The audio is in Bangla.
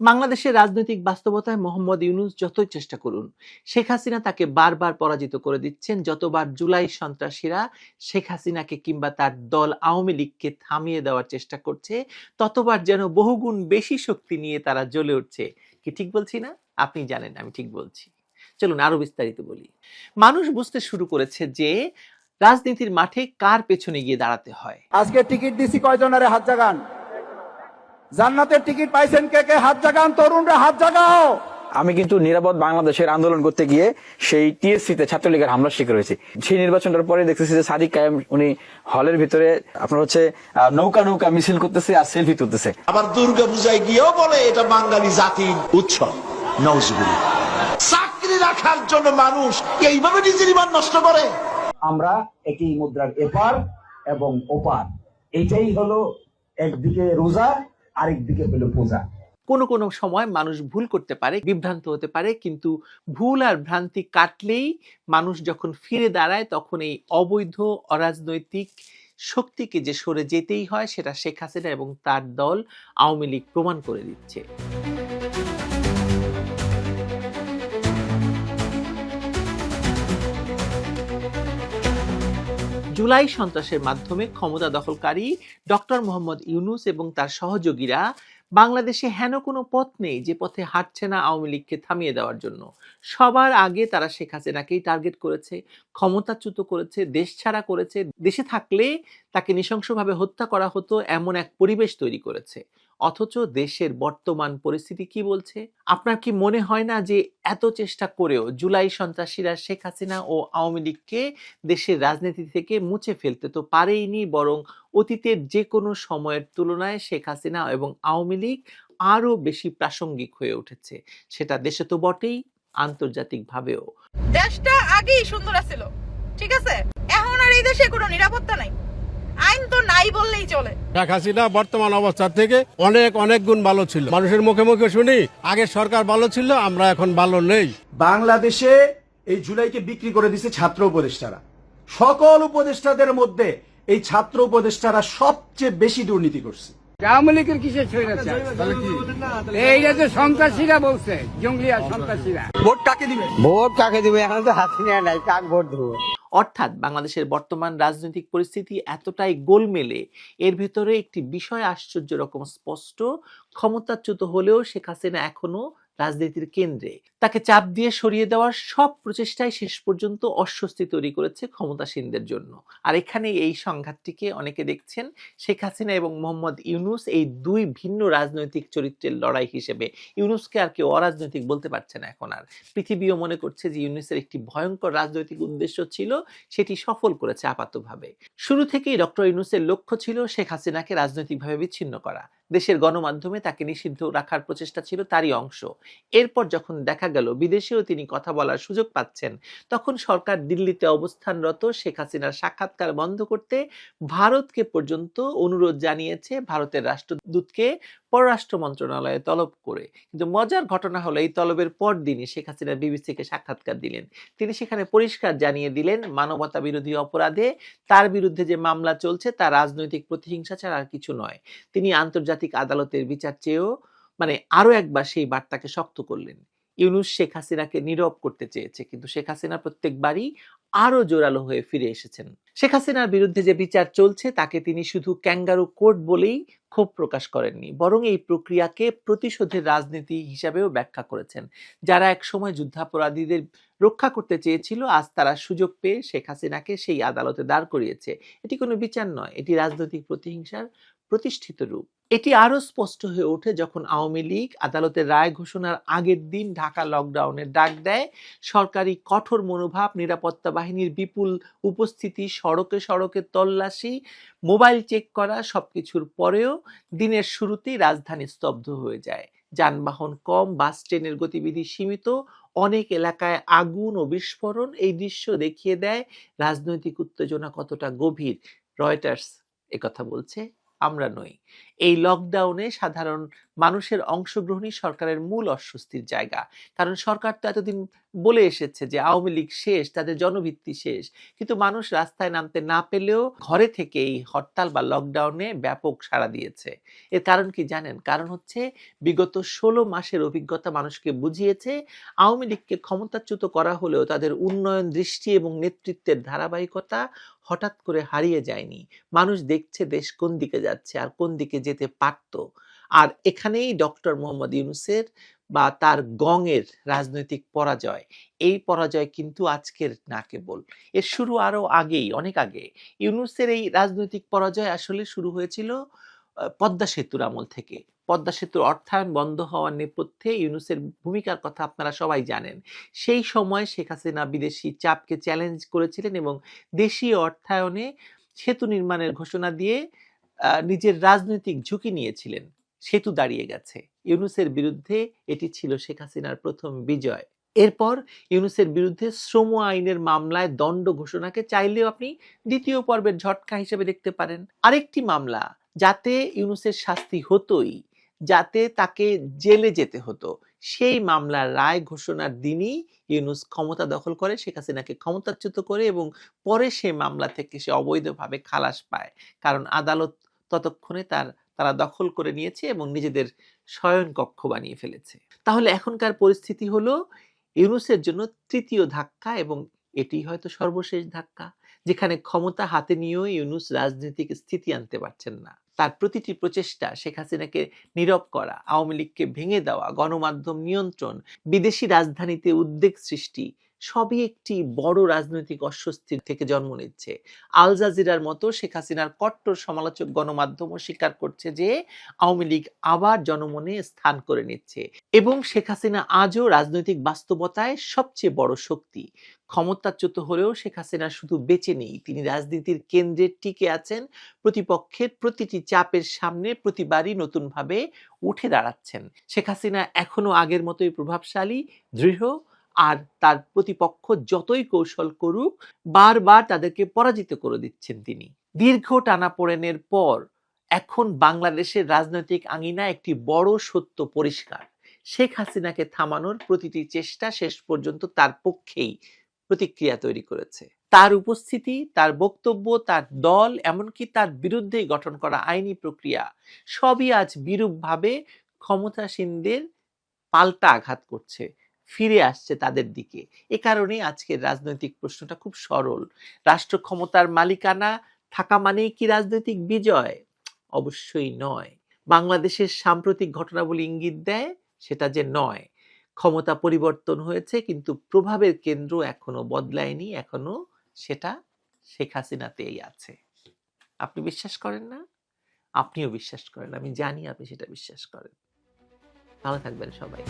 বাংলাদেশের রাজনৈতিক বাস্তবতায় মোহাম্মদ ইউনুস যতই চেষ্টা করুন, শেখ হাসিনা তাকে বারবার পরাজিত করে দিচ্ছেন। যতবার জুলাই সন্ত্রাসীরা শেখ হাসিনাকে কিংবা তার দল আওয়ামী লীগকে থামিয়ে দেওয়ার চেষ্টা করছে, ততবার যেন বহুগুণ বেশি শক্তি নিয়ে তারা জ্বলে উঠছে। কি ঠিক বলছি না? আপনি জানেন, আমি ঠিক বলছি। চলুন আরও বিস্তারিত বলি। মানুষ বুঝতে শুরু করেছে যে রাজনীতির মাঠে কার পেছনে গিয়ে দাঁড়াতে হয়। আজকে টিকিট দিছি কয়জনের হাত জাগান? জান্নাতের টিকিট পাইছেন কে কে? হাত জাগান তরুণরা হাত জাগাও। আমি কিন্তু নিরাপদ বাংলাদেশের আন্দোলন করতে গিয়ে সেই টিএসসিতে ছাত্রলীগের হামলার শিকার হয়েছি। সেই নির্বাচনটার পরে দেখতেছি যে সাদিক কায়েম উনি হলের ভিতরে আপনার হচ্ছে নৌকা নৌকা মিছিল করতেছে আর সেলফি তুলতেছে। আবার দুর্গা পূজায় গিয়েও বলে এটা বাঙালি জাতির উৎসব। নজগুলি চাকরি রাখার জন্য মানুষ এইভাবে নিজের ইমান নষ্ট করে। আমরা একই মুদ্রার এপার এবং ওপার। এইটাই হলো একদিকে রোজা আরেকদিকে হলো পূজা। কোনো কোনো সময় মানুষ ভুল করতে পারে, বিভ্রান্ত হতে পারে, কিন্তু ভুল আর ভ্রান্তি কাটলেই মানুষ যখন ফিরে দাঁড়ায়, তখন এই অবৈধ, অরাজনৈতিক শক্তিকে যে সরে যেতেই হয়, সেটা শেখ হাসিনা এবং তার দল আওয়ামী লীগ প্রমাণ করে দিচ্ছে। জুলাই সন্ত্রাসের মাধ্যমে ক্ষমতা দখলকারী ডক্টর মোহাম্মদ ইউনুস এবং তার সহযোগীরা বাংলাদেশে হেন কোনো পথ নেই যে পথে হাঁটছে না আওয়ামী লীগকে থামিয়ে দেওয়ার জন্য। সবার আগে তারা শেখ হাসিনাকেই টার্গেট করেছে, ক্ষমতাচ্যুত করেছে, দেশ ছাড়া করেছে। দেশে থাকলে তাকে নৃশংসভাবে হত্যা করা হতো, এমন এক পরিবেশ তৈরি করেছে। অথচ দেশের বর্তমান পরিস্থিতি কি বলছে? আপনার কি মনে হয় না যে এত চেষ্টা করেও জুলাই সন্ত্রাসীরা শেখ হাসিনা ও আওয়ামী লীগকে দেশের রাজনীতি থেকে মুছে ফেলতে তো পারেইনি, বরং অতীতের যে কোনো সময়ের তুলনায় শেখ হাসিনা এবং আওয়ামী লীগ আরও বেশি প্রাসঙ্গিক হয়ে উঠেছে। সেটা দেশে তো বটেই, আন্তর্জাতিকভাবেও। দেশটা আগেই সুন্দর ছিল ঠিক আছে? এখন আর এই দেশে কোনো নিরাপত্তা নাই। আইন তো নাই বললেই চলে। শেখ হাসিনা বর্তমান অবস্থা থেকে অনেক অনেক গুণ ভালো ছিল। মানুষের মুখে মুখে শুনি আগে সরকার ভালো ছিল আমরা এখন ভালো নেই। বাংলাদেশে এই জুলাইকে বিক্রি করে দিছে ছাত্র উপদেষ্টারা। সকল উপদেষ্টাদের মধ্যে এই ছাত্র উপদেষ্টারা সবচেয়ে বেশি দুর্নীতি করছে। আওয়ামী লীগের কিসের ছড়িয়েছে এইটা তো সন্ত্রাসীরা বলছে সন্ত্রাসীরা। ভোট কাকে দিবেন ভোট কাকে দেবে? এখন তো হাসিনা নাই কাক ভোট দেবো? অর্থাৎ বাংলাদেশের বর্তমান রাজনৈতিক পরিস্থিতি এতটাই গোলমেলে, এর ভেতরে একটি বিষয় আশ্চর্য রকম স্পষ্ট, ক্ষমতাচ্যুত হলেও শেখ হাসিনা এখনও রাজনীতির কেন্দ্রে। তাকে চাপ দিয়ে সরিয়ে দেওয়ার সব প্রচেষ্টাই শেষ পর্যন্ত অস্বস্তি তৈরি করেছে ক্ষমতাসীনদের জন্য। আর এখানে এই সংঘাতটিকে অনেকে দেখছেন, শেখ হাসিনা এবং মোহাম্মদ ইউনুস এই দুই ভিন্ন রাজনৈতিক চরিত্রের লড়াই হিসেবে। ইউনুসকে আর কেউ অরাজনৈতিক বলতে পারছে না এখন আর। পৃথিবীও মনে করছে যে ইউনুসের একটি ভয়ঙ্কর রাজনৈতিক উদ্দেশ্য ছিল, সেটি সফল করেছে আপাতভাবে। শুরু থেকেই ডক্টর ইউনুসের লক্ষ্য ছিল শেখ হাসিনাকে রাজনৈতিকভাবে বিচ্ছিন্ন করা। দেশের গণমাধ্যমে তাকে নিষিদ্ধ রাখার প্রচেষ্টা ছিল তারই অংশ। এরপর যখন দেখা গেল বিদেশেও তিনি কথা বলার সুযোগ পাচ্ছেন, তখন সরকার দিল্লিতে অবস্থানরত শেখ হাসিনার সাক্ষাৎকার বন্ধ করতে ভারতকে পর্যন্ত অনুরোধ জানিয়েছে ভারতের রাষ্ট্রদূতকে পররাষ্ট্র মন্ত্রণালয়ে তলব করে। কিন্তু মজার ঘটনা হলো, এই তলবের পর দিনই শেখ হাসিনা বিবিসিকে সাক্ষাৎকার দিলেন। তিনি সেখানে পরিষ্কার জানিয়ে দিলেন মানবতা বিরোধী অপরাধে তার বিরুদ্ধে যে মামলা চলছে, তা রাজনৈতিক প্রতিহিংসা ছাড়া আর কিছু নয়। তিনি আন্তর্জাতিক আদালতের বিচার চেয়েও মানে আরও একবার সেই বার্তাকে শক্ত করলেন। ইউনুস শেখ হাসিনাকে নীরব করতে চেয়েছে, কিন্তু শেখ হাসিনা প্রত্যেকবারই আরও জোরালো হয়ে ফিরে এসেছেন। শেখ হাসিনার বিরুদ্ধে যে বিচার চলছে, তাকে তিনি শুধু ক্যাঙ্গারু কোর্ট বলেই ক্ষোভ প্রকাশ করেননি, বরং এই প্রক্রিয়াকে প্রতিশোধের রাজনীতি হিসাবেও ব্যাখ্যা করেছেন। যারা একসময় যুদ্ধাপরাধীদের রক্ষা করতে চেয়েছিল, আজ তারা সুযোগ পেয়ে শেখ হাসিনাকে সেই আদালতে দাঁড় করিয়েছে। এটি কোনো বিচার নয়, এটি রাজনৈতিক প্রতিহিংসার প্রতিষ্ঠিত রূপ। এটি আরও স্পষ্ট হয়ে ওঠে যখন আওয়ামী লীগ আদালতের রায় ঘোষণার আগের দিন ঢাকা লকডাউনের ডাক দেয়। সরকারি কঠোর মনোভাব, নিরাপত্তা বাহিনীর বিপুল উপস্থিতি, সড়কে সড়কে তল্লাশি, মোবাইল চেক করা সবকিছুর পরেও দিনের শুরুতেই রাজধানী স্তব্ধ হয়ে যায়। যানবাহন কম, বাস ট্রেনের গতিবিধি সীমিত, অনেক এলাকায় আগুন ও বিস্ফোরণ এই দৃশ্য দেখিয়ে দেয়। রাজনৈতিক উত্তেজনা কতটা গভীর? রয়টার্স একথা বলছে। আমরা নই। এই লকডাউনে সাধারণ মানুষের অংশগ্রহণই সরকারের মূল অস্বস্তির জায়গা। কারণ সরকার তো এতদিন বলে এসেছে যে আওয়ামী লীগ শেষ, তাদের জনভিত্তি শেষ। কিন্তু মানুষ রাস্তায় নামতে না পেলেও ঘরে থেকে এই হরতাল বা লকডাউনে ব্যাপক সাড়া দিয়েছে। এর কারণ কি জানেন? কারণ হচ্ছে বিগত ষোলো মাসের অভিজ্ঞতা মানুষকে বুঝিয়েছে, আওয়ামী লীগকে ক্ষমতাচ্যুত করা হলেও তাদের উন্নয়ন দৃষ্টি এবং নেতৃত্বের ধারাবাহিকতা হঠাৎ করে হারিয়ে যায়নি। মানুষ দেখছে দেশ কোন দিকে যাচ্ছে আর কোন দিকে যেতে পারত। আর এখানেই ডক্টর মোহাম্মদ ইউনুসের বা তার গঙের রাজনৈতিক পরাজয়, এই পরাজয় কিন্তু আজকের না কেবল। এর শুরু আরও আগেই, অনেক আগে। ইউনুসের এই রাজনৈতিক পরাজয় আসলে শুরু হয়েছিল পদ্মা সেতুর আমল থেকে। পদ্মা সেতুর অর্থায়ন বন্ধ হওয়ার নেপথ্যে ইউনুসের ভূমিকার কথা আপনারা সবাই জানেন। সেই সময় শেখ হাসিনা বিদেশি চাপকে চ্যালেঞ্জ করেছিলেন এবং দেশীয় অর্থায়নে সেতু নির্মাণের ঘোষণা দিয়ে নিজের রাজনৈতিক ঝুঁকি নিয়েছিলেন। সেতু দাঁড়িয়ে গেছে। ইউনুসের বিরুদ্ধে এটি ছিল শেখ হাসিনার প্রথম বিজয়। এরপর ইউনুসের বিরুদ্ধে শ্রম আইনের মামলায় দণ্ড ঘোষণাকে চাইলেও আপনি দ্বিতীয় পর্বের ঝটকা হিসেবে দেখতে পারেন। আরেকটি মামলা, যাতে ইউনুসের শাস্তি হতোই, যাতে তাকে জেলে যেতে হতো। সেই মামলার রায় ঘোষণার দিনই ইউনুস ক্ষমতা দখল করে, শেখ হাসিনাকে ক্ষমতাচ্যুত করে এবং পরে সেই মামলা থেকে সে অবৈধভাবে খালাস পায়। কারণ আদালত ততক্ষণে তার, তারা দখল করে নিয়েছে এবং নিজেদের শয়ন কক্ষ বানিয়ে ফেলেছে। তাহলে এখনকার পরিস্থিতি হলো ইউনুসের জন্য তৃতীয় ধাক্কা এবং এটি হয়তো সর্বশেষ ধাক্কা, যেখানে ক্ষমতা হাতে নিয়েও ইউনুস রাজনৈতিক স্থিতি আনতে পারছেন না। তার প্রতিটি প্রচেষ্টা শেখ হাসিনাকে নীরব করা, আওয়ামী লীগকে ভেঙে দেওয়া, গণমাধ্যম নিয়ন্ত্রণ, বিদেশি রাজধানীতে উদ্বেগ সৃষ্টি সবই একটি বড় রাজনৈতিক অস্বস্তির থেকে জন্ম নিচ্ছে। আল জাজিরার মতো শেখ হাসিনার কট্টর সমালোচক গণমাধ্যমও স্বীকার করছে যে, আওয়ামী লীগ আবার জনমনে স্থান করে নিচ্ছে এবং শেখ হাসিনা আজও রাজনৈতিক বাস্তবতায় সবচেয়ে বড় শক্তি। ক্ষমতাচ্যুত হলেও শেখ হাসিনা শুধু বেঁচে নেই, তিনি রাজনীতির কেন্দ্রে টিকে আছেন, প্রতিপক্ষের প্রতিটি চাপের সামনে প্রতিবারই নতুনভাবে উঠে দাঁড়াচ্ছেন। শেখ হাসিনা এখনও আগের মতোই প্রভাবশালী, দৃঢ় আর তার প্রতিপক্ষ যতই কৌশল করুক, বারবার তাদেরকে পরাজিত করে দিচ্ছেন তিনি। দীর্ঘ টানাপোড়েনের পর এখন বাংলাদেশের রাজনৈতিক আঙিনা একটি বড় সত্য পরিষ্কার। শেখ হাসিনাকে থামানোর প্রতিটি চেষ্টা শেষ পর্যন্ত তার পক্ষেই প্রতিক্রিয়া তৈরি করেছে। তার উপস্থিতি, তার বক্তব্য, তার দল, এমনকি তার বিরুদ্ধে গঠন করা আইনি প্রক্রিয়া, সবই আজ বিরূপভাবে ক্ষমতাসীনদের পাল্টা আঘাত করছে। ফিরে আসছে তাদের দিকে। এ কারণেই আজকের রাজনৈতিক প্রশ্নটা খুব সরল। রাষ্ট্র ক্ষমতার মালিকানা থাকা মানেই কি রাজনৈতিক বিজয়? অবশ্যই নয়। বাংলাদেশের সাম্প্রতিক ঘটনাবলী ইঙ্গিত দেয় সেটা যে নয়। ক্ষমতা পরিবর্তন হয়েছে কিন্তু প্রভাবের কেন্দ্র এখনও বদলায়নি, এখনও সেটা শেখ হাসিনাতেই আছে। আপনি বিশ্বাস করেন না? আপনিও বিশ্বাস করেন, আমি জানি আপনি সেটা বিশ্বাস করেন। ভালো থাকবেন সবাই।